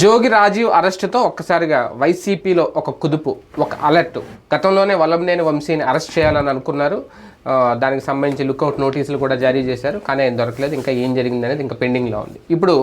జోగి రాజీవ్ అరెస్టుతో ఒక్కసారిగా వైసీపీలో ఒక కుదుపు ఒక అలర్ట్. గతంలోనే వల్లభనేని వంశీని అరెస్ట్ చేయాలని అనుకున్నారు. దానికి సంబంధించి లుకౌట్ నోటీసులు కూడా జారీ చేశారు. కానీ ఆయన దొరకలేదు. ఇంకా ఏం జరిగింది అనేది ఇంకా పెండింగ్లో ఉంది. ఇప్పుడు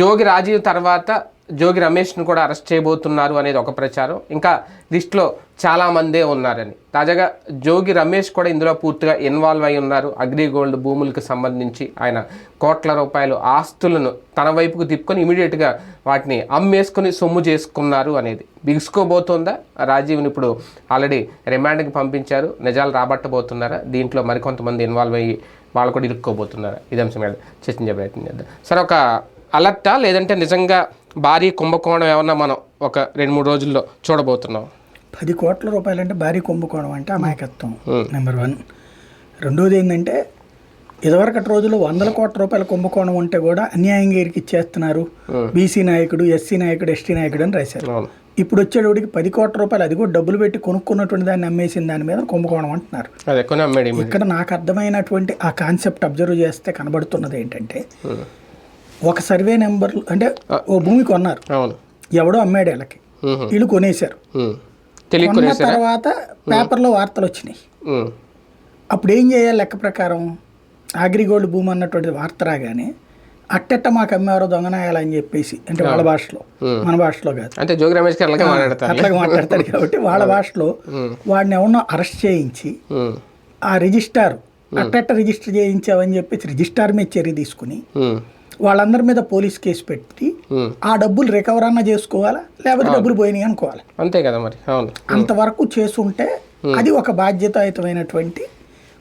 జోగి రాజీవ్ తర్వాత జోగి రమేష్ను కూడా అరెస్ట్ చేయబోతున్నారు అనేది ఒక ప్రచారం. ఇంకా లిస్ట్లో చాలామందే ఉన్నారని. తాజాగా జోగి రమేష్ కూడా ఇందులో పూర్తిగా ఇన్వాల్వ్ అయి ఉన్నారు. అగ్రిగోల్డ్ భూములకు సంబంధించి ఆయన కోట్ల రూపాయలు ఆస్తులను తన వైపుకు తిప్పుకొని ఇమీడియట్గా వాటిని అమ్మేసుకొని సొమ్ము చేసుకున్నారు అనేది. బిగుసుకోబోతోందా? రాజీవ్ని ఇప్పుడు ఆల్రెడీ రిమాండ్కి పంపించారు. నిజాలు రాబట్టబోతున్నారా? దీంట్లో మరికొంతమంది ఇన్వాల్వ్ అయ్యి వాళ్ళు కూడా ఇరుక్కోబోతున్నారా? ఇది అంశం మీద చర్చించే ప్రయత్నం చేద్దాం. సరే ఒక అలర్టా? లేదంటే నిజంగా భారీ కుంభకోణం ఏమన్నా మనం ఒక రెండు మూడు రోజుల్లో చూడబోతున్నాం. పది కోట్ల రూపాయలు అంటే భారీ కుంభకోణం అంటే అమాయకత్వం. నెంబర్ వన్ రెండోది ఏంటంటే ఇదివరకటి రోజుల్లో వందల కోట్ల రూపాయల కుంభకోణం ఉంటే కూడా అన్యాయంగా ఇరికి ఇచ్చేస్తున్నారు బీసీ నాయకుడు ఎస్సీ నాయకుడు ఎస్టీ నాయకుడు అని రాశారు. ఇప్పుడు వచ్చేటోడికి పది కోట్ల రూపాయలు అది కూడా డబ్బులు పెట్టి కొనుక్కున్నటువంటి దాన్ని అమ్మేసిన దాని మీద కుంభకోణం అంటున్నారు. ఇక్కడ నాకు అర్థమైనటువంటి ఆ కాన్సెప్ట్ అబ్జర్వ్ చేస్తే కనబడుతున్నది ఏంటంటే ఒక సర్వే నెంబర్ అంటే ఓ భూమి కొన్నారు. అవును. ఎవడో అమ్మాడు వీళ్ళకి. వీళ్ళు కొనేశారు. కొన్న తర్వాత పేపర్లో వార్తలు వచ్చినాయి. అప్పుడు ఏం చేయాలి లెక్క ప్రకారం? అగ్రిగోల్డ్ భూమి అన్నటువంటి వార్త రాగానే అట్టెట్ట మాకు అమ్మారో దొంగనాయాలని చెప్పేసి అంటే వాళ్ళ భాషలో మన భాషలో కాదు. అంటే జోగి రమేష్ అట్లాగే మాట్లాడతాడు కాబట్టి వాళ్ళ భాషలో వాడిని ఎవరినో అరెస్ట్ చేయించి. ఆ రిజిస్టార్ అట్టెట్ట రిజిస్టర్ చేయించావని చెప్పేసి రిజిస్టార్ మీద చర్య తీసుకుని. వాళ్ళందరి మీద పోలీస్ కేసు పెట్టి. ఆ డబ్బులు రికవర్ అన్నా చేసుకోవాలా? లేకపోతే డబ్బులు పోయినాయి అనుకోవాలి? అంతే కదా మరి. అవును. అంతవరకు చేసుంటే అది ఒక బాధ్యతాయుతమైనటువంటి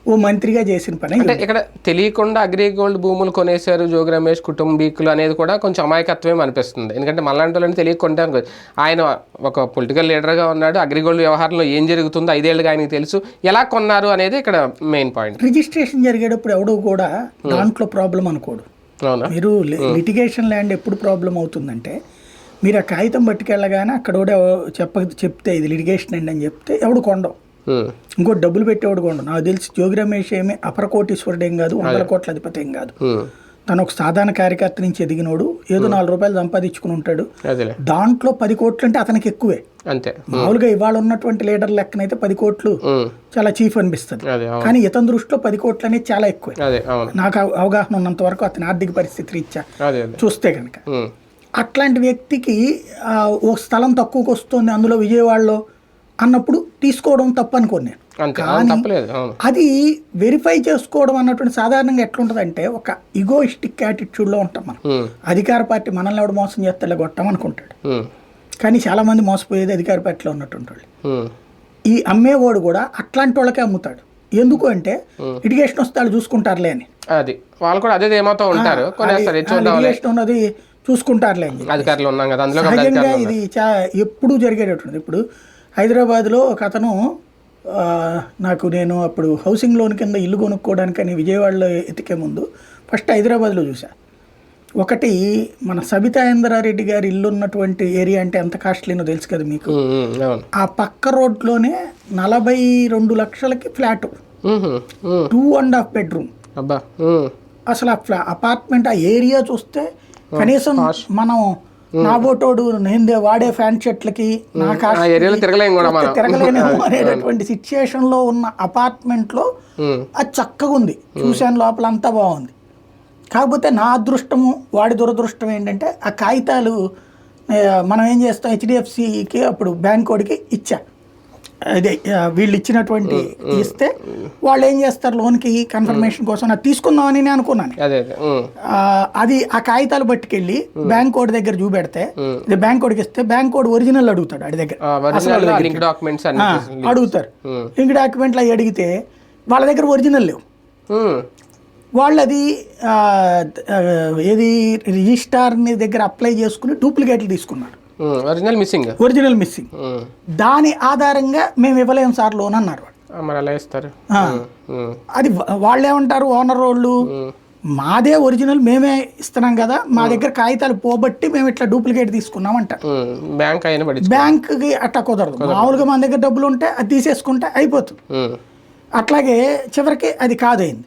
ఓ మంత్రిగా చేసిన పని అంటే ఇక్కడ తెలియకుండా అగ్రిగోల్డ్ భూములు కొనేశారు జోగి రమేష్ కుటుంబీకులు అనేది కూడా కొంచెం అమాయకత్వమే అనిపిస్తుంది. ఎందుకంటే మళ్ళాంటి వాళ్ళని తెలియకుండా అనుకో. ఆయన ఒక పొలిటికల్ లీడర్గా ఉన్నాడు అగ్రిగోల్డ్ వ్యవహారంలో ఏం జరుగుతుందో ఐదేళ్ళుగా ఆయనకి తెలుసు. ఎలా కొన్నారు అనేది ఇక్కడ మెయిన్ పాయింట్ రిజిస్ట్రేషన్ జరిగేటప్పుడు ఎవడో కూడా దాంట్లో ప్రాబ్లం అనుకోడు. మీరు లిటిగేషన్ ల్యాండ్ ఎప్పుడు ప్రాబ్లం అవుతుందంటే మీరు ఆ కాగితం పట్టుకెళ్ళగానే అక్కడ కూడా చెప్ప చెప్తే ఇది లిటిగేషన్ అండి అని చెప్తే ఎవడు కొండం ఉమ్. ఇంకోటి డబ్బులు పెట్టేవాడు కొండం నాకు తెలిసి జోగి రమేష్ ఏమి అపర కోటీశ్వరుడు ఏం కాదు వందల కోట్ల అధిపతి ఏం కాదు. తను ఒక సాధారణ కార్యకర్త నుంచి ఎదిగినోడు ఏదో నాలుగు రూపాయలు సంపాదించుకుని ఉంటాడు. దాంట్లో పది కోట్లు అంటే అతనికి ఎక్కువే. అంతే. మామూలుగా ఇవాళ ఉన్నటువంటి లీడర్ లెక్కనైతే పది కోట్లు. చాలా చీఫ్ అనిపిస్తుంది. కానీ ఇతని దృష్టిలో పది కోట్లు అనేది చాలా ఎక్కువే. నాకు అవ- అవగాహన ఉన్నంత వరకు అతని ఆర్థిక పరిస్థితి రీత్యా చూస్తే కనుక. అట్లాంటి వ్యక్తికి ఓ స్థలం తక్కువకి వస్తుంది అందులో విజయవాడలో. అన్నప్పుడు తీసుకోవడం తప్పు అనుకోను నేను అది వెరిఫై చేసుకోవడం అన్నటువంటి సాధారణంగా ఎట్లుంటుందంటే ఒక ఇగోయిస్టిక్ యాటిట్యూడ్లో ఉంటాం మనం. అధికార పార్టీ మనల్ని ఎవడు మోసం చేస్తే కొట్టాం అనుకుంటాడు. కానీ చాలామంది మోసపోయేది అధికార పార్టీలో ఉన్నటువంటి వాళ్ళు. ఈ అమ్మేవాడు కూడా అట్లాంటి వాళ్ళకే అమ్ముతాడు. ఎందుకు అంటే లిటిగేషన్ వస్తే వాళ్ళు చూసుకుంటారులే అని. అది. వాళ్ళు కూడా అదే ధీమాతో ఉంటారు. ఉన్నది చూసుకుంటారులే అధికారులు ఉన్నాం కదా అందులో ఒక సహజంగా ఇది ఎప్పుడూ జరిగేటటువంటిది ఇప్పుడు హైదరాబాద్లో ఒక అతను నాకు నేను అప్పుడు హౌసింగ్ లోన్ కింద ఇల్లు కొనుక్కోవడానికని విజయవాడలో ఎతికే ముందు ఫస్ట్ హైదరాబాద్లో చూసా ఒకటి మన సబితా ఇంద్రారెడ్డి గారి ఇల్లు ఉన్నటువంటి ఏరియా అంటే ఎంత కాస్ట్లీనో తెలుసు కదా మీకు? ఆ పక్క రోడ్లోనే నలభై రెండు లక్షలకి flat. Two and half bedroom. అసలు ఆ ఫ్లా అపార్ట్మెంట్ ఆ ఏరియా చూస్తే కనీసం మనం నా బోటోడు నేను వాడే ఫ్యాన్ షర్ట్లకి నా అనేటటువంటి సిచ్యుయేషన్లో ఉన్న అపార్ట్మెంట్లో. అది చక్కగా ఉంది. చూశాను లోపల అంతా బాగుంది. కాకపోతే నా అదృష్టము వాడి దురదృష్టం ఏంటంటే ఆ కాగితాలు మనం ఏం చేస్తాం హెచ్డిఎఫ్సికి అప్పుడు బ్యాంక్ వాడికి ఇచ్చా. అదే వీళ్ళు ఇచ్చినటువంటి ఇస్తే వాళ్ళు ఏం చేస్తారు? లోన్కి కన్ఫర్మేషన్ కోసం నాకు తీసుకుందామని నేను అనుకున్నాను. అదే అదే. ఆ, అది కాగితాలు పట్టుకెళ్ళి బ్యాంక్ కోడ్ దగ్గర చూపెడితే బ్యాంక్ కోడ్కి ఇస్తే బ్యాంక్ కోడ్ ఒరిజినల్ అడుగుతాడు ఆడి దగ్గర. లింక్ అడుగుతారు. ఇంక డాక్యుమెంట్లు అవి అడిగితే వాళ్ళ దగ్గర ఒరిజినల్ లేవు. వాళ్ళు అది ఏది రిజిస్టార్ని దగ్గర అప్లై చేసుకుని డూప్లికేట్లు తీసుకున్నారు. Original missing original missing. దాని ఆధారంగా మేము ఇవ్వలేము సార్ లోన్ అన్నారు మరి ఎలా ఇస్తారు. అది వాళ్ళు ఏమంటారు ఓనర్ వాళ్ళు. మాదే ఒరిజినల్ మేమే ఇస్తున్నాం కదా మా దగ్గర కాగితాలు పోబట్టి మేము ఇట్లా డూప్లికేట్ తీసుకున్నాం ఉమ్. బ్యాంక్ బ్యాంక్కి అట్లా కుదరదు మామూలుగా మన దగ్గర డబ్బులు ఉంటే అది తీసేసుకుంటే అయిపోతుంది. అట్లాగే చివరికి అది కాదైంది.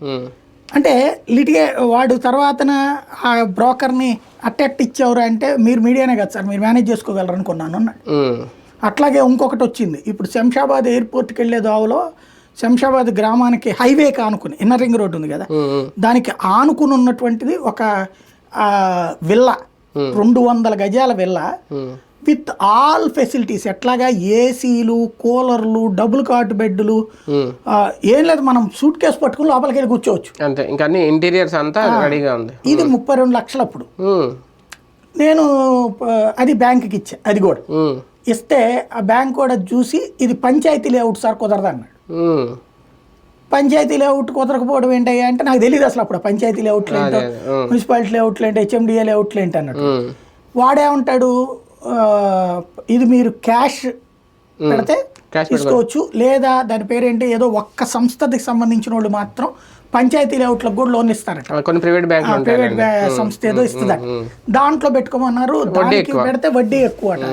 అంటే లిటిగే వాడు తర్వాతన ఆ బ్రోకర్ని అట్టెట్ ఇచ్చేవారు అంటే మీరు మీడియానే కదా సార్ మీరు మేనేజ్ చేసుకోగలరు అనుకున్నాను అన్నాడు. అట్లాగే ఇంకొకటి వచ్చింది. ఇప్పుడు శంషాబాద్ ఎయిర్పోర్ట్కి వెళ్ళే దోవలో శంషాబాద్ గ్రామానికి హైవేకి ఆనుకుని ఇన్నర్ రింగ్ రోడ్డు ఉంది కదా. దానికి ఆనుకుని ఉన్నటువంటిది ఒక విల్లా. రెండు వందల గజాల విల్లా. With all facilities. ఎట్లాగా? ఏసీలు కూలర్లు డబుల్ కాట్ బెడ్లు. ఏం లేదు మనం సూట్ కేసు పట్టుకుని లోపలికి వెళ్ళి కూర్చోవచ్చు. అంతే. ఇంకా అన్ని ఇంటీరియర్స్ అంతా రెడీగా ఉంది. ఇది ముప్పై రెండు లక్షలు అప్పుడు నేను అది బ్యాంకుకి ఇచ్చా. అది కూడా. ఇస్తే ఆ బ్యాంక్ కూడా చూసి ఇది పంచాయతీ లేఅవుట్ సార్ కుదరదు అన్నాడు. పంచాయతీ లేఅవుట్ కుదరకపోవడం ఏంటయ్యా అంటే నాకు తెలియదు అసలు అప్పుడు పంచాయతీ లేఅవుట్లు ఏంటో మున్సిపాలిటీ లేఅవుట్లు ఏంటో హెచ్ఎండిఏ లేఅవుట్లు ఏంటి అన్నాడు వాడేమంటాడు? ఇది మీరు క్యాష్ పెడితే తీసుకోవచ్చు. లేదా దాని పేరేంటి ఏదో ఒక్క సంస్థకి సంబంధించిన వాళ్ళు మాత్రం పంచాయతీ లేఅవుట్లకు కూడా లోన్ ఇస్తారట. కొన్ని ప్రైవేట్ ఉంటాయి ప్రైవేట్ సంస్థ ఏదో ఇస్తుందట. దాంట్లో పెట్టుకోమన్నారు. దానికి పెడితే వడ్డీ ఎక్కువ అట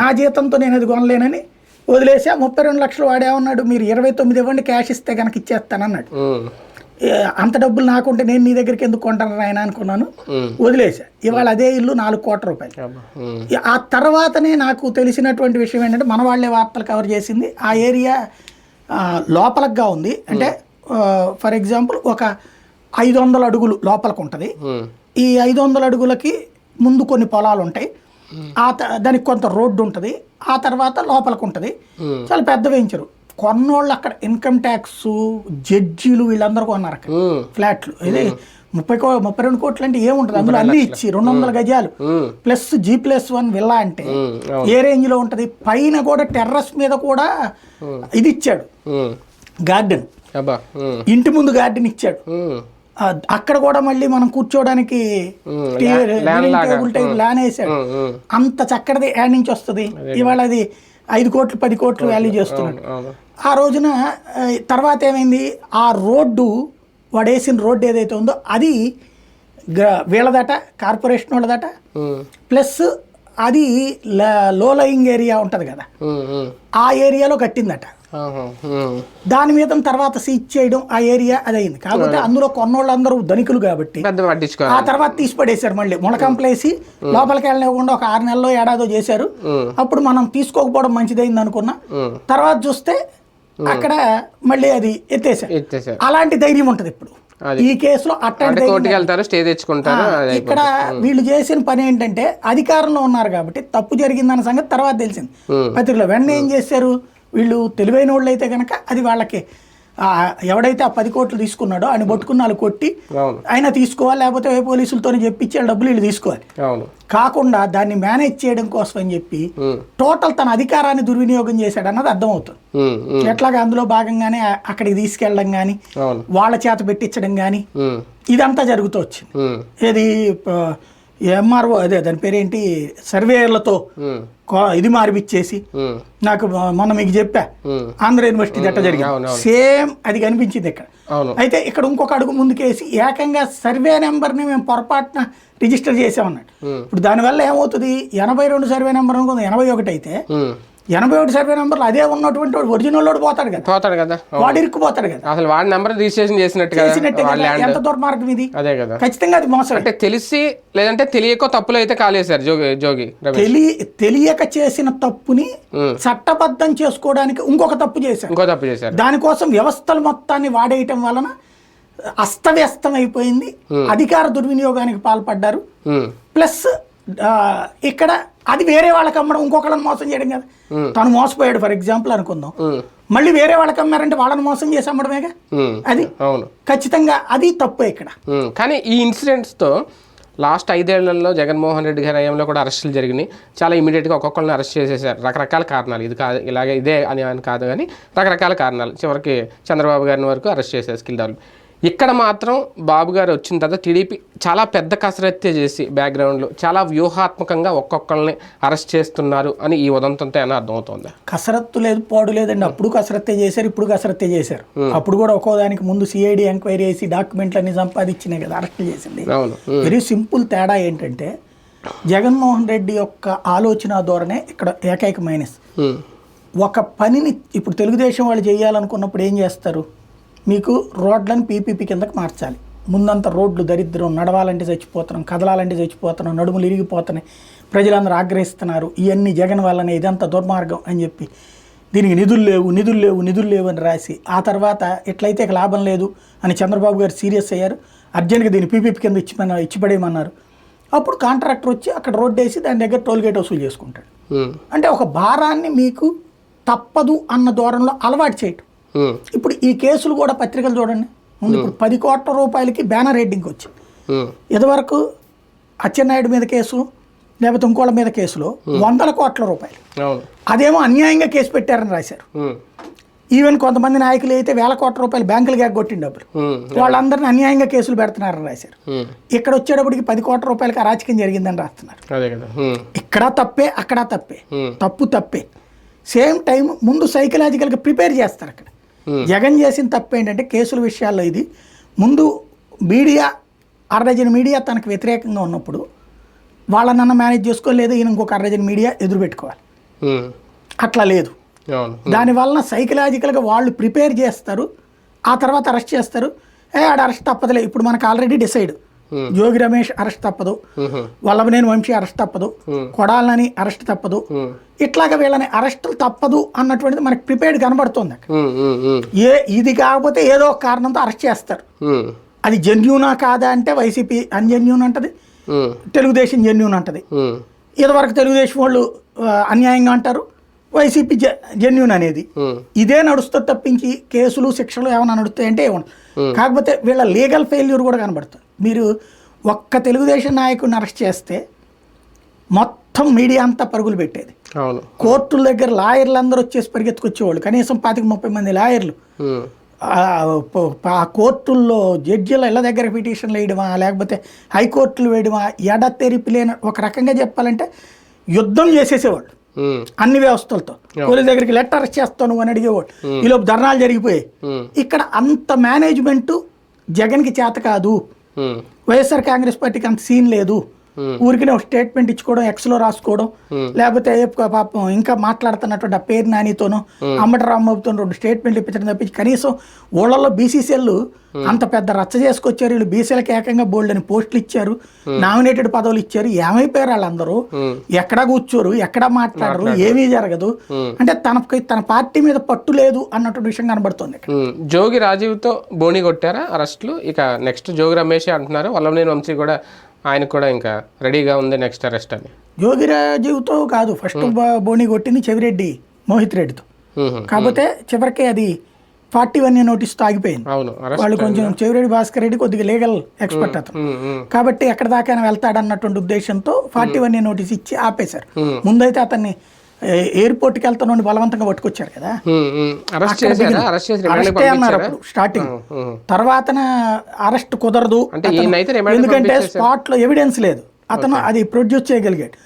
నా జీతంతో నేను అది కొనలేనని వదిలేసి ముప్పై రెండు లక్షలు వాడేమన్నాడు మీరు ఇరవై తొమ్మిది ఇవ్వండి క్యాష్ ఇస్తే కనుక ఇచ్చేస్తానన్నాడు. అంత డబ్బులు నాకుంటే నేను నీ దగ్గరికి ఎందుకు కొంటాను ఆయన అనుకున్నాను. వదిలేసా ఇవాళ అదే ఇల్లు నాలుగు కోట్ల రూపాయలు. ఆ తర్వాతనే నాకు తెలిసినటువంటి విషయం ఏంటంటే మన వాళ్ళే వార్తలు కవర్ చేసింది. ఆ ఏరియా లోపలగా ఉంది. అంటే ఫర్ ఎగ్జాంపుల్ ఒక ఐదు వందల అడుగులు లోపలికి ఉంటుంది ఈ ఐదు వందల అడుగులకి ముందు కొన్ని పొలాలు ఉంటాయి ఆ దానికి కొంత రోడ్డు ఉంటుంది ఆ తర్వాత లోపలికి ఉంటుంది చాలా పెద్ద వెంచరు కొన్నోళ్ళు అక్కడ ఇన్కమ్ ట్యాక్స్ జడ్జీలు వీళ్ళందరూ కొన్నారు అక్కడ. ఫ్లాట్లు. ఇది ముప్పై కో ముప్పై రెండు కోట్లు అంటే ఏముంటుంది? అందులో అన్ని ఇచ్చి రెండు వందల గజాలు. Plus G plus one villa అంటే. ఏ రేంజ్లో ఉంటది? పైన కూడా టెర్రస్ మీద కూడా ఇది ఇచ్చాడు. గార్డెన్. ఇంటి ముందు గార్డెన్ ఇచ్చాడు. అక్కడ కూడా మళ్ళీ మనం లాగా. టేబుల్ టైప్ ల్యాన్ వేసాడు. అంత చక్కటిది యాడ్ నుంచి వస్తుంది. ఇవాళ అది ఐదు కోట్లు పది కోట్లు వాల్యూ చేస్తున్నాడు. ఆ రోజున తర్వాత ఏమైంది? ఆ రోడ్డు వాడు వేసిన రోడ్డు ఏదైతే ఉందో అది వీళ్ళదట కార్పొరేషన్ వాళ్ళదట ప్లస్ అది లో లయింగ్ ఏరియా ఉంటుంది కదా. ఆ ఏరియాలో కట్టిందట. దాని మీద తర్వాత సీజ్ చేయడం ఆ ఏరియా అది అయింది కాకపోతే అందులో కొన్నోళ్ళందరూ ధనికులు కాబట్టి ఆ తర్వాత తీసి పడేశారు మళ్ళీ. ముళకంపలేసి లోపలికి వెళ్ళనివ్వకుండా ఒక ఆరు నెలల్లో ఏడాదో చేశారు. అప్పుడు మనం తీసుకోకపోవడం మంచిదైంది అనుకున్నా. తర్వాత చూస్తే అక్కడ మళ్ళీ అది ఎత్తేసారు అలాంటి ధైర్యం ఉంటుంది ఇప్పుడు. ఈ కేసులో అట్లాంటి అంటే ధైర్యం కోర్టుకి వెళ్తారు స్టే తెచ్చుకుంటారు ఇక్కడ వీళ్ళు చేసిన పని ఏంటంటే అధికారంలో ఉన్నారు కాబట్టి తప్పు జరిగిందన్న సంగతి తర్వాత తెలిసింది. పత్రికలో వెంటనే ఏం చేశారు? వీళ్ళు తెలివైన వాళ్ళు అయితే కనుక అది వాళ్ళకి. ఎవడైతే ఆ పది కోట్లు తీసుకున్నాడో ఆయన పట్టుకున్న వాళ్ళు కొట్టి ఆయన తీసుకోవాలి లేకపోతే పోలీసులతో చెప్పించి డబ్బులు వీళ్ళు తీసుకోవాలి. కాకుండా దాన్ని మేనేజ్ చేయడం కోసం అని చెప్పి టోటల్ తన అధికారాన్ని దుర్వినియోగం చేశాడు అన్నది అర్థమవుతుంది ఎట్లాగా అందులో భాగంగానే అక్కడికి తీసుకెళ్ళడం కానీ వాళ్ళ చేత పెట్టించడం కానీ ఇదంతా జరుగుతూ వచ్చింది. ఏది ఎంఆర్ఓ అదే దాని పేరేంటి? సర్వేయర్లతో ఇది మార్పిచ్చేసి నాకు మొన్న మీకు చెప్పా ఆంధ్ర యూనివర్సిటీ దట్ట జరిగింది. సేమ్ అది కనిపించింది ఇక్కడ. అయితే ఇక్కడ ఇంకొక అడుగు ముందుకేసి ఏకంగా సర్వే నెంబర్ని మేము పొరపాటున రిజిస్టర్ చేసామన్నాడు ఉమ్, ఇప్పుడు దానివల్ల ఏమవుతుంది? ఎనభై రెండు సర్వే నెంబర్ అనుకుంది ఎనభై ఒకటి అయితే. ఎనభై ఒకటి సర్వే నెంబర్లు అదే ఉన్నటువంటి ఒరిజినల్ వాడు పోతాడు కదా. పోతాడు కదా. వాడు ఇరుక్కుపోతాడు కదా. అసలు వాడి నెంబర్ రిజిస్ట్రేషన్ చేసినట్టు చేసినట్టే ఎంత దుర్మార్గం ఇది? అదే కదా. ఖచ్చితంగా అది మోసం. అంటే తెలిసి లేదంటే తెలియకో తప్పులు అయితే కాలేశారు జోగి జోగి తెలి తెలియక చేసిన తప్పుని. చట్టబద్ధం చేసుకోవడానికి ఇంకొక తప్పు చేశారు. ఇంకో తప్పు చేశారు. దానికోసం వ్యవస్థలు మొత్తాన్ని వాడేయటం వలన అస్తవ్యస్తం అయిపోయింది. అధికార దుర్వినియోగానికి పాల్పడ్డారు. ప్లస్ ఇక్కడ అది వేరే వాళ్ళకి అమ్మడం ఇంకొకళ్ళని మోసం చేయడం కదా. తను మోసపోయాడు ఫర్ ఎగ్జాంపుల్ అనుకుందాం. మళ్ళీ వేరే వాళ్ళకి అమ్మారంటే వాళ్ళని మోసం చేసి అమ్మడమేగా? అది అవును. ఖచ్చితంగా అది తప్పే ఇక్కడ. కానీ ఈ ఇన్సిడెంట్స్తో లాస్ట్ ఐదేళ్ళలో జగన్మోహన్ రెడ్డి గారి హయాంలో కూడా అరెస్టులు జరిగినాయి. చాలా ఇమీడియట్గా ఒక్కొక్కరిని అరెస్ట్ చేసేసారు. రకరకాల కారణాలు. ఇది కాదు ఇలాగే ఇదే అని అని కాదు కానీ రకరకాల కారణాలు. చివరికి చంద్రబాబు గారిని వరకు అరెస్ట్ చేశారు స్కిల్ డెవలప్. ఇక్కడ మాత్రం బాబు గారు వచ్చిన తర్వాత టీడీపీ చాలా పెద్ద కసరత్తే చేసి బ్యాక్గ్రౌండ్లో చాలా వ్యూహాత్మకంగా ఒక్కొక్కరిని అరెస్ట్ చేస్తున్నారు అని ఈ ఉదంతంతో ఏమైనా అర్థమవుతోంది? కసరత్తు లేదు పాడు లేదండి. అప్పుడు కసరత్తే చేశారు ఇప్పుడు కసరత్తే చేశారు. అప్పుడు కూడా ఒక్కో దానికి ముందు సిఐడి ఎంక్వైరీ చేసి డాక్యుమెంట్లన్నీ సంపాదించినాయి కదా అరెస్ట్ చేసింది. వెరీ సింపుల్ తేడా ఏంటంటే జగన్మోహన్ రెడ్డి యొక్క ఆలోచన ధోరణే ఇక్కడ ఏకైక మైనస్. ఒక పనిని ఇప్పుడు తెలుగుదేశం వాళ్ళు చేయాలనుకున్నప్పుడు ఏం చేస్తారు? మీకు రోడ్లను పీపీపీ కిందకి మార్చాలి. ముందంతా రోడ్లు దరిద్రం నడవాలంటే చచ్చిపోతున్నాం కదలాలంటే చచ్చిపోతున్నాం నడుములు ఇరిగిపోతున్నాయి ప్రజలందరూ ఆగ్రహిస్తున్నారు. ఇవన్నీ జగన్ వల్లనే ఇదంతా దుర్మార్గం అని చెప్పి దీనికి నిధులు లేవు నిధులు లేవు నిధులు లేవు అని రాసి ఆ తర్వాత ఎట్లయితే ఇక లాభం లేదు అని చంద్రబాబు గారు సీరియస్ అయ్యారు. అర్జెంట్గా దీన్ని పీపీపీ కింద ఇచ్చి ఇచ్చిపడేయమన్నారు. అప్పుడు కాంట్రాక్టర్ వచ్చి అక్కడ రోడ్డు వేసి దాని దగ్గర టోల్ గేట్ వసూలు చేసుకుంటాడు. అంటే ఒక భారాన్ని మీకు తప్పదు అన్న దూరంలో అలవాటు చేయటం. ఇప్పుడు ఈ కేసులు కూడా పత్రికలు చూడండి. ముందు ఇప్పుడు పది కోట్ల రూపాయలకి బ్యానర్ హెడ్డింగ్ వచ్చింది. ఇదివరకు అచ్చెన్నాయుడు మీద కేసు లేకపోతే ఇంకోళ్ళ మీద కేసులో వందల కోట్ల రూపాయలు. అదేమో అన్యాయంగా కేసు పెట్టారని రాశారు. ఈవెన్ కొంతమంది నాయకులు అయితే వేల కోట్ల రూపాయలు బ్యాంకులు కొట్టిన డబ్బులు వాళ్ళందరిని అన్యాయంగా కేసులు పెడుతున్నారని రాశారు. ఇక్కడ వచ్చేటప్పటికి పది కోట్ల రూపాయలకి అరాచకం జరిగిందని రాస్తున్నారు. ఇక్కడ తప్పే అక్కడ తప్పే. తప్పు తప్పే. సేమ్ టైం ముందు సైకలాజికల్గా ప్రిపేర్ చేస్తారు అక్కడ. జగన్ చేసిన తప్పు ఏంటంటే కేసుల విషయాల్లో ఇది. ముందు మీడియా అరడజన్ మీడియా తనకు వ్యతిరేకంగా ఉన్నప్పుడు వాళ్ళనన్నా మేనేజ్ చేసుకోలేదు ఈయన ఇంకొక అరడజన్ మీడియా ఎదురు పెట్టుకోవాలి ఉమ్, అట్లా లేదు. అవును. దాని వలన సైకలాజికల్గా వాళ్ళు ప్రిపేర్ చేస్తారు ఆ తర్వాత అరెస్ట్ చేస్తారు. ఏ ఆడ అరెస్ట్ తప్పదులే ఇప్పుడు మనకు already decide Jogi Ramesh arrest తప్పదు. వల్లభనేని వంశీ అరెస్ట్ తప్పదు. కొడాలని అరెస్ట్ తప్పదు. ఇట్లాగా వీళ్ళని అరెస్టులు తప్పదు అన్నటువంటిది మనకి ప్రిపేర్డ్ కనబడుతుంది ఏ ఇది కాకపోతే ఏదో ఒక కారణంతో అరెస్ట్ చేస్తారు. అది జెన్యూనా కాదా అంటే వైసీపీ అన్జెన్యూన్ అంటది. తెలుగుదేశం జెన్యూన్ అంటది. ఇదివరకు తెలుగుదేశం వాళ్ళు అన్యాయంగా అంటారు. వైసీపీ జె జెన్యూన్ అనేది. ఇదే నడుస్తుంది తప్పించి కేసులు శిక్షలు ఏమైనా నడుస్తాయంటే ఏమన్నా కాకపోతే వీళ్ళ లీగల్ ఫెయిల్యూర్ కూడా కనబడుతుంది. మీరు ఒక్క తెలుగుదేశం నాయకుడిని అరెస్ట్ చేస్తే మొత్తం మీడియా అంతా పరుగులు పెట్టేది. కోర్టుల దగ్గర లాయర్లు అందరూ వచ్చేసి పరిగెత్తుకొచ్చేవాళ్ళు. కనీసం పాతిక ముప్పై మంది లాయర్లు. ఆ కోర్టుల్లో జడ్జిల ఇళ్ళ దగ్గర పిటిషన్లు వేయడమా లేకపోతే హైకోర్టులు వేయడమా ఎడ తెరిపి లేని ఒక రకంగా చెప్పాలంటే యుద్ధం చేసేసేవాళ్ళు. అన్ని వ్యవస్థలతో. పోలీస్ దగ్గరికి లెటర్ అరెస్ట్ చేస్తాను అని అడిగేవాడు. ఈలోపు ధర్నాలు జరిగిపోయాయి. ఇక్కడ అంత మేనేజ్మెంట్ జగన్కి చేత కాదు. వైఎస్ఆర్ కాంగ్రెస్ పార్టీకి అంత సీన్ లేదు. ఊరికి ఒక స్టేట్మెంట్ ఇచ్చుకోవడం ఎక్స్లో రాసుకోవడం లేకపోతే పాపం ఇంకా మాట్లాడుతున్నటువంటి ఆ పేరు నానితోనూ అమ్మటి రాంబాబుతో రెండు స్టేట్మెంట్లు ఇప్పించడం తప్పించి కనీసం ఊళ్ళల్లో బీసీసీఎల్ అంత పెద్ద రచ్చ చేసుకొచ్చారు. వీళ్ళు బీసీలకు ఏకంగా బోల్డ్ అని పోస్టులు ఇచ్చారు. నామినేటెడ్ పదవులు ఇచ్చారు. ఏమైపోయారు వాళ్ళందరూ? ఎక్కడ కూర్చోరు ఎక్కడ మాట్లాడరు ఏమీ జరగదు. అంటే తనకి తన పార్టీ మీద పట్టు లేదు అన్నటువంటి విషయం కనబడుతుంది జోగి రాజీవ్తో బోని కొట్టారా అరెస్టులు? ఇక నెక్స్ట్ జోగి రమేషే అంటున్నారు. వల్లభనేని వంశీ కూడా ఆయన కూడా ఇంకా రెడీగా ఉంది నెక్స్ట్ అరెస్ట్ అని. యోగిరాజుతో కాదు ఫస్ట్ బోని కొట్టింది చెవిరెడ్డి మోహిత్ రెడ్డితో. కాకపోతే చివరికి అది ఫార్టీ వన్ నోటీస్తో ఆగిపోయింది. వాళ్ళు కొంచెం చెవిరెడ్డి భాస్కర్ రెడ్డి కొద్దిగా లీగల్ ఎక్స్పర్ట్ అతను. కాబట్టి ఎక్కడ దాకా వెళ్తాడన్నటువంటి ఉద్దేశంతో ఫార్టీ వన్ నోటీస్ ఇచ్చి ఆపేశారు. ముందైతే అతన్ని ఎయిర్పోర్ట్కి వెళ్తాను బలవంతంగా పట్టుకొచ్చారు కదా. అరెస్ట్ అన్నారు అప్పుడు స్టార్టింగ్. ఉమ్, తర్వాతన అరెస్ట్ కుదరదు. ఎందుకంటే స్పాట్లో ఎవిడెన్స్ లేదు. అతను అది ప్రొడ్యూస్ చేయగలిగాడు.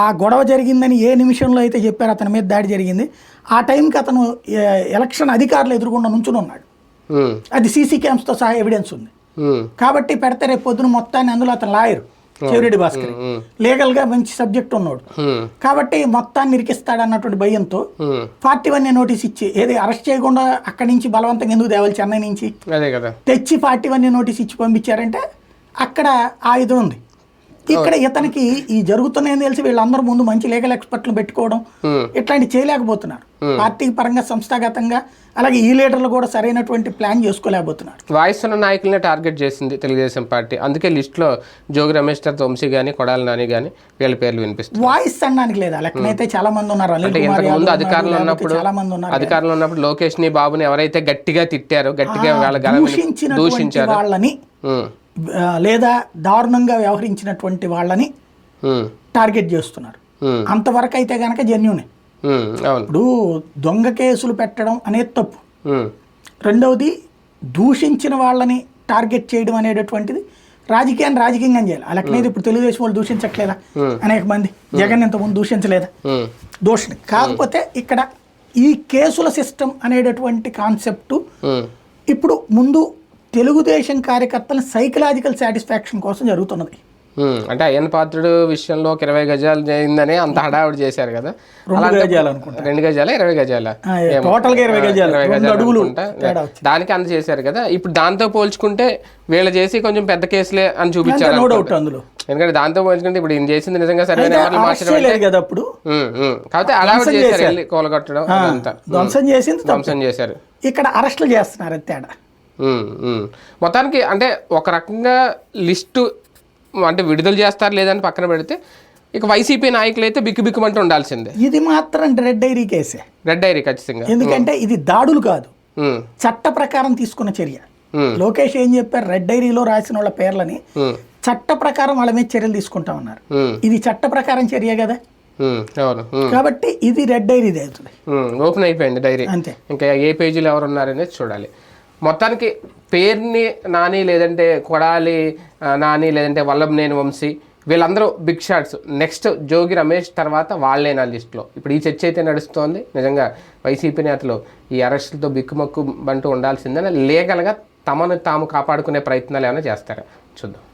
ఆ గొడవ జరిగిందని ఏ నిమిషంలో అయితే చెప్పారు అతని మీద దాడి జరిగింది. ఆ టైంకి అతను ఎలక్షన్ అధికారులు ఎదురుగుండా నుంచుని ఉన్నాడు. అది సీసీ క్యామ్స్తో సహా ఎవిడెన్స్ ఉంది. కాబట్టి పెడితే రేపు పొద్దున మొత్తాన్ని అందులో అతను లాయర్. చెవిరెడ్డి భాస్కర్. ఉమ్, లీగల్గా మంచి సబ్జెక్ట్ ఉన్నాడు. ఉమ్, కాబట్టి మొత్తాన్ని ఇరికిస్తాడు అన్నటువంటి భయంతో ఉమ్, ఫార్టీ వన్ నోటీస్ ఇచ్చి ఏది అరెస్ట్ చేయకుండా అక్కడి నుంచి బలవంతంగా ఎందుకు తేవాలి చెన్నై నుంచి? తెచ్చి ఫార్టీ వన్ నోటీస్ ఇచ్చి పంపించారంటే అక్కడ ఆయుధం ఉంది. ఇక్కడ ఇతనికి ఈ జరుగుతున్నాయని తెలిసి వీళ్ళందరూ ముందు మంచి లీగల్ ఎక్స్పర్ట్లు పెట్టుకోవడం ఉమ్, ఇట్లాంటి చేయలేకపోతున్నారు. పార్టీ పరంగా సంస్థాగతంగా అలాగే ఈ లీడర్లు కూడా సరైనటువంటి ప్లాన్ చేసుకోలేకపోతున్నారు. వాయిస్ ఉన్న నాయకులనే టార్గెట్ చేసింది తెలుగుదేశం పార్టీ. అందుకే లిస్టులో జోగి రమేష్ వంశీ కానీ కొడాలి నాని కానీ వీళ్ళ పేర్లు వినిపిస్తుంది వాయిస్ అనడానికి లేదా? లెక్కనైతే చాలా మంది ఉన్నారు. ముందు అధికారంలో ఉన్నప్పుడు లేకపోతే చాలా మంది ఉన్నారు అధికారంలో ఉన్నప్పుడు లోకేష్ని బాబుని ఎవరైతే గట్టిగా తిట్టారో గట్టిగా వాళ్ళ దూషించారు. వాళ్ళని లేదా దారుణంగా వ్యవహరించినటువంటి వాళ్ళని టార్గెట్ చేస్తున్నారు. అంతవరకు అయితే కనుక జెన్యునే. ఇప్పుడు దొంగ కేసులు పెట్టడం అనేది తప్పు. రెండవది దూషించిన వాళ్ళని టార్గెట్ చేయడం అనేటటువంటిది రాజకీయాన్ని రాజకీయంగా చేయాలి. అలాగనేది ఇప్పుడు తెలుగుదేశం వాళ్ళు దూషించట్లేదా? అనేక మంది. జగన్ ఇంతకుముందు దూషించలేదా? దూషణ కాకపోతే ఇక్కడ ఈ కేసుల సిస్టమ్ అనేటటువంటి కాన్సెప్టు ఇప్పుడు ముందు తెలుగుదేశం కార్యకర్తల సైకలాజికల్ సాటిస్ఫాక్షన్ కోసం జరుగుతున్నది. అంటే అయ్యన్ పాత్రుడు విషయంలో ఒక ఇరవై గజాలు అయిందని అంత హడావుడి చేశారు కదా. రెండు గజాలు అనుకుంటా. రెండు గజాల ఇరవై గజాల? ఆ, టోటల్గా ఇరవై గజాలు. రెండు అడుగులు దానికి అంత చేశారు కదా. ఇప్పుడు దాంతో పోల్చుకుంటే వీళ్ళు చేసి కొంచెం పెద్ద కేసులే అని చూపించారు నో. డౌట్ అందులో. ఎందుకంటే దాంతో పోల్చుకుంటే ఇప్పుడు ఈయన చేసింది నిజంగా చేయలేదు కదా అప్పుడు. కాకపోతే హడావుడి చేశారు వెళ్ళి కూలగొట్టడం అదంతా. ధ్వంసం చేసింది. ధ్వంసం చేశారు. ఇక్కడ అరెస్టులు చేస్తున్నారు తేడా. మొత్తానికి అంటే ఒక రకంగా లిస్టు అంటే విడుదల చేస్తారు లేదని పక్కన పెడితే ఇక వైసీపీ నాయకులు అయితే బిక్కు బిక్కుమంటూ ఉండాల్సిందే. ఇది మాత్రం రెడ్ డైరీ కేసే. రెడ్ డైరీ ఖచ్చితంగా. ఎందుకంటే ఇది దాడులు కాదు. చట్ట ప్రకారం తీసుకున్న చర్య. లోకేష్ ఏం చెప్పారు? రెడ్ డైరీలో రాసిన వాళ్ళ పేర్లని చట్ట ప్రకారం వాళ్ళ మీద చర్యలు తీసుకుంటామన్నారు ఉమ్, ఇది చట్ట ప్రకారం చర్య కదా? కాబట్టి ఇది రెడ్ డైరీ అవుతుంది. ఓపెన్ అయిపోయింది డైరీ. అంతే. ఇంకా ఏ పేజీలో ఎవరు ఉన్నారనేది చూడాలి. మొత్తానికి పేరుని నాని లేదంటే కొడాలి నాని లేదంటే వల్లభనేని వంశీ వీళ్ళందరూ big shots. Next Jogi Ramesh తర్వాత వాళ్ళే నా లిస్ట్లో. ఇప్పుడు ఈ చర్చ అయితే నడుస్తోంది. నిజంగా వైసీపీ నేతలు ఈ అరెస్టులతో బిక్కుమక్కు అంటూ ఉండాల్సిందని లీగల్గా తమను తాము కాపాడుకునే ప్రయత్నాలు ఏమైనా చేస్తారా? చూద్దాం.